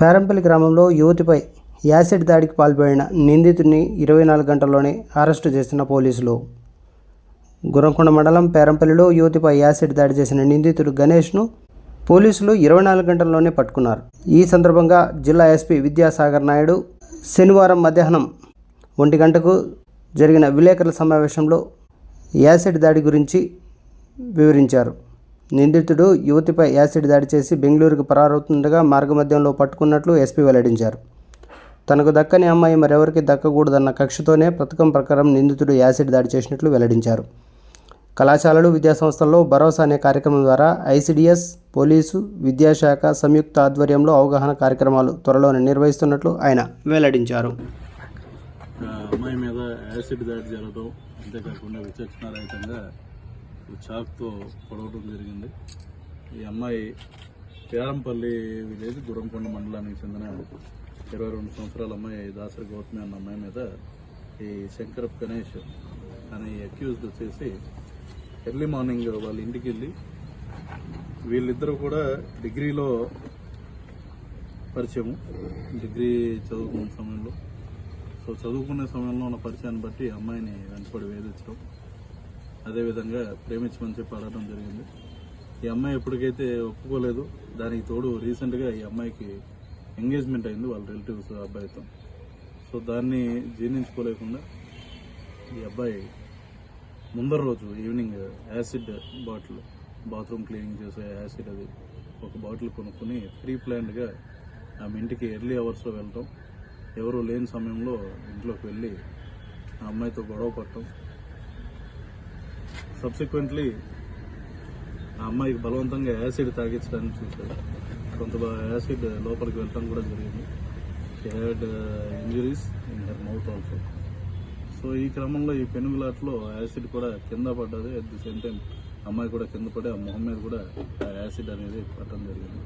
పేరంపల్లి గ్రామంలో యువతిపై యాసిడ్ దాడికి పాల్పడిన నిందితుడిని ఇరవై నాలుగు గంటల్లోనే అరెస్టు చేసిన పోలీసులు. గురంకొండ మండలం పేరంపల్లిలో యువతిపై యాసిడ్ దాడి చేసిన నిందితుడు గణేష్ను పోలీసులు ఇరవై నాలుగు గంటల్లోనే పట్టుకున్నారు. ఈ సందర్భంగా జిల్లా ఎస్పీ విద్యాసాగర్ నాయుడు శనివారం మధ్యాహ్నం ఒంటి గంటకు జరిగిన విలేకరుల సమావేశంలో యాసిడ్ దాడి గురించి వివరించారు. నిందితుడు యువతిపై యాసిడ్ దాడి చేసి బెంగళూరుకు పరారవుతుండగా మార్గమధ్యంలో పట్టుకున్నట్లు ఎస్పీ వెల్లడించారు. తనకు దక్కని అమ్మాయి మరెవరికి దక్కకూడదన్న కక్షతోనే పథకం ప్రకారం నిందితుడు యాసిడ్ దాడి చేసినట్లు వెల్లడించారు. కళాశాలలు విద్యాసంస్థల్లో భరోసా అనే కార్యక్రమం ద్వారా ఐసిడిఎస్ పోలీసు విద్యాశాఖ సంయుక్త ఆధ్వర్యంలో అవగాహన కార్యక్రమాలు త్వరలోనే నిర్వహిస్తున్నట్లు ఆయన వెల్లడించారు. అమ్మాయి మీద యాసిడ్ దాడి జరగడం అంతేకాకుండా విచక్షణారహితంగా చాక్తో పొడవడం జరిగింది. ఈ అమ్మాయి పేరంపల్లి విలేజ్ గురంకొండ మండలానికి చెందిన ఇరవై రెండు సంవత్సరాల అమ్మాయి దాసరి గౌతమి అన్న అమ్మాయి మీద ఈ శంకరప్ గణేష్ అనే అక్యూజ్డ్ వచ్చేసి ఎర్లీ మార్నింగ్ వాళ్ళ ఇంటికి వెళ్ళి వీళ్ళిద్దరూ కూడా డిగ్రీలో పరిచయము. డిగ్రీ చదువుకున్న సమయంలో. సో చదువుకునే సమయంలో ఉన్న పరిచయాన్ని బట్టి అమ్మాయిని వెంటపడి వేధించడం. అదేవిధంగా ప్రేమించమని చెప్పి అడగడం జరిగింది. ఈ అమ్మాయి ఎప్పటికైతే ఒప్పుకోలేదు దానికి తోడు రీసెంట్గా ఈ అమ్మాయికి ఎంగేజ్మెంట్ అయింది వాళ్ళ రిలేటివ్స్ అబ్బాయితో. సో దాన్ని జీర్ణించుకోలేకుండా ఈ అబ్బాయి ముందర రోజు evening acid bottle bathroom cleaning చేసే యాసిడ్ అది ఒక బాటిల్ కొనుక్కొని ప్రీ ప్లాన్డ్గా ఆమె ఇంటికి ఎర్లీ అవర్స్లో వెళ్ళటం ఎవరు లేని సమయంలో ఇంట్లోకి వెళ్ళి ఆ అమ్మాయితో గొడవ పడటం. సబ్సిక్వెంట్లీ ఆ అమ్మాయికి బలవంతంగా యాసిడ్ తాగించడానికి చూశారు కొంత యాసిడ్ లోపలికి వెళ్ళటం కూడా జరిగింది. Had injuries in her mouth also so ఈ క్రమంలో ఈ పెనుగులాట్లో యాసిడ్ కూడా కింద పడ్డది. అట్ ది సేమ్ టైం అమ్మాయి కూడా కింద పడి ఆ మొహం మీద కూడా ఆ యాసిడ్ అనేది పట్టడం జరిగింది.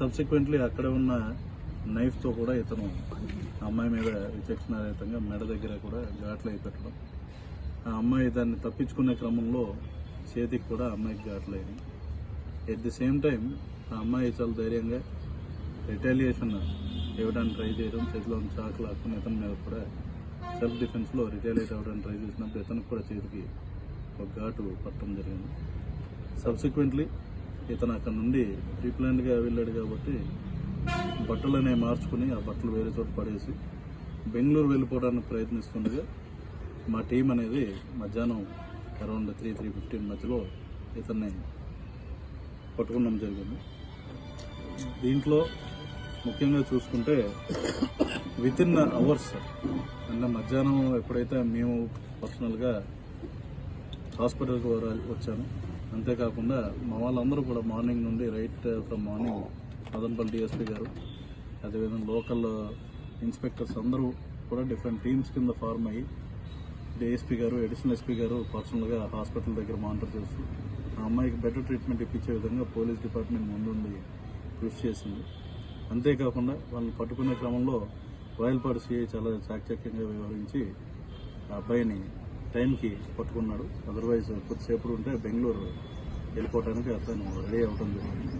సబ్సిక్వెంట్లీ అక్కడ ఉన్న నైఫ్తో కూడా ఇతను ఆ అమ్మాయి మీద విచక్షణారహితంగా మెడ దగ్గర కూడా ఘాట్లు అయిపెట్టడం ఆ అమ్మాయి దాన్ని తప్పించుకునే క్రమంలో చేతికి కూడా అమ్మాయికి ఘాట్లు ఎట్ ది సేమ్ టైం ఆ అమ్మాయి చాలా ధైర్యంగా రిటాలియేషన్ ఇవ్వడానికి ట్రై చేయడం చేతిలో ఉన్న చాకు లాక్కుని ఇతని మీద కూడా సెల్ఫ్ డిఫెన్స్లో రిటాలియేట్ అవ్వడానికి ట్రై చేసినప్పుడు ఇతనికి కూడా చేతికి ఒక ఘాటు పట్టడం జరిగింది. సబ్సిక్వెంట్లీ ఇతను అక్కడ నుండి ప్రీప్లాన్డ్గా వెళ్ళాడు కాబట్టి బట్టలు అనేవి మార్చుకుని ఆ బట్టలు వేరే చోట పడేసి బెంగళూరు వెళ్ళిపోవడానికి ప్రయత్నిస్తుండగా మా టీం అనేది మధ్యాహ్నం అరౌండ్ త్రీ త్రీ ఫిఫ్టీన్ మధ్యలో ఇతన్ని పట్టుకున్నాం జరిగింది. దీంట్లో ముఖ్యంగా చూసుకుంటే విత్ ఇన్ అవర్స్ అంటే మధ్యాహ్నం ఎప్పుడైతే మేము పర్సనల్గా హాస్పిటల్కి వచ్చాను అంతేకాకుండా మా వాళ్ళందరూ కూడా మార్నింగ్ నుండి right from morning Madanapalle DSP గారు అదేవిధంగా లోకల్ ఇన్స్పెక్టర్స్ అందరూ కూడా డిఫరెంట్ టీమ్స్ కింద ఫార్మ్ అయ్యి డిఎస్పీ గారు అడిషనల్ ఎస్పీ గారు పర్సనల్గా హాస్పిటల్ దగ్గర మానిటర్ చేస్తూ ఆ అమ్మాయికి బెటర్ ట్రీట్మెంట్ ఇప్పించే విధంగా పోలీస్ డిపార్ట్మెంట్ ముందుండి కృషి చేసింది. అంతేకాకుండా వాళ్ళని పట్టుకునే క్రమంలో రాయలపాడు సిఐ చాలా చాకచక్యంగా వ్యవహరించి ఆ అబ్బాయిని టైంకి పట్టుకున్నాడు. అదర్వైజ్ కొద్దిసేపు ఉంటే బెంగళూరు వెళ్ళిపోవడానికి అతను రెడీ అవ్వడం జరిగింది.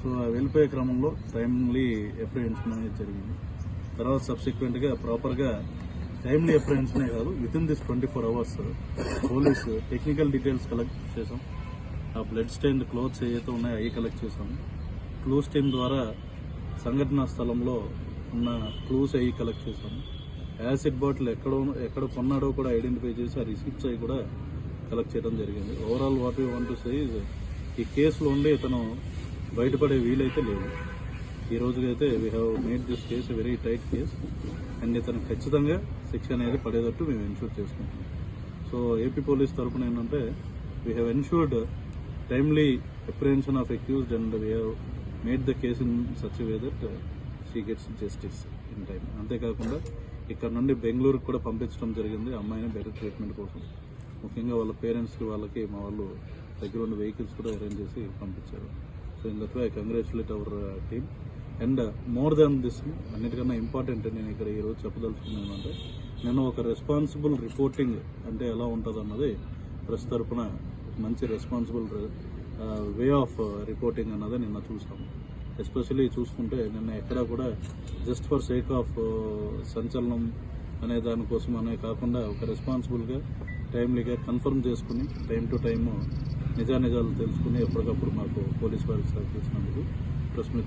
సో ఆ వెళ్ళిపోయే క్రమంలో టైమ్లీ అప్రిహెన్షన్ అనేది జరిగింది. తర్వాత సబ్సిక్వెంట్గా ప్రాపర్గా టైమ్లీ అప్రహెన్షనే కాదు. With in this twenty four hours police technical details collect చేసాం ఆ బ్లడ్ స్టెయిన్ క్లోత్స్ ఏవైతే ఉన్నాయో అవి కలెక్ట్ చేసాం క్లూస్ టీమ్ ద్వారా సంఘటనా స్థలంలో ఉన్న క్లూస్ అవి కలెక్ట్ చేసాం యాసిడ్ బాటిల్ ఎక్కడ ఎక్కడ కొన్నాడో కూడా ఐడెంటిఫై చేసి ఆ రిసిప్ట్స్ అవి కూడా కలెక్ట్ చేయడం జరిగింది. Overall what you want to say ఈ కేసులో ఉండి ఇతను బయటపడే వీలైతే లేదు. ఈ రోజుకైతే we have made this case very tight case and ఇతను ఖచ్చితంగా శిక్ష అనేది పడేటట్టు మేము ఎన్షూర్ చేసుకుంటున్నాం. సో ఏపీ పోలీస్ తరఫున ఏంటంటే we have ensured timely apprehension of accused and we have made the case in such way that she gets justice in time అంతేకాకుండా ఇక్కడ నుండి బెంగళూరుకు కూడా పంపించడం జరిగింది. అమ్మాయిని బెటర్ ట్రీట్మెంట్ కోసం. ముఖ్యంగా వాళ్ళ పేరెంట్స్కి వాళ్ళకి మా వాళ్ళు దగ్గర ఉన్న వెహికల్స్ కూడా అరేంజ్ చేసి పంపించారు. So in that way I congratulate our team and more than this అన్నిటికన్నా ఇంపార్టెంట్ నేను ఇక్కడ ఈరోజు చెప్పదలుచుకున్నాను అంటే నేను ఒక రెస్పాన్సిబుల్ రిపోర్టింగ్ అంటే ఎలా ఉంటుంది అన్నది ప్రెస్ మంచి రెస్పాన్సిబుల్ వే ఆఫ్ రిపోర్టింగ్ అన్నది నిన్న చూసాము ఎస్పెషల్లీ చూసుకుంటే నిన్న ఎక్కడా కూడా జస్ట్ ఫర్ సేక్ ఆఫ్ సంచలనం అనే దానికోసం అనే కాకుండా ఒక రెస్పాన్సిబుల్గా టైమ్లీగా కన్ఫర్మ్ చేసుకుని టైం టు టైం నిజానిజాలు తెలుసుకుని ఎప్పటికప్పుడు మాకు పోలీస్ వారికి సహకరించినందుకు ప్రెస్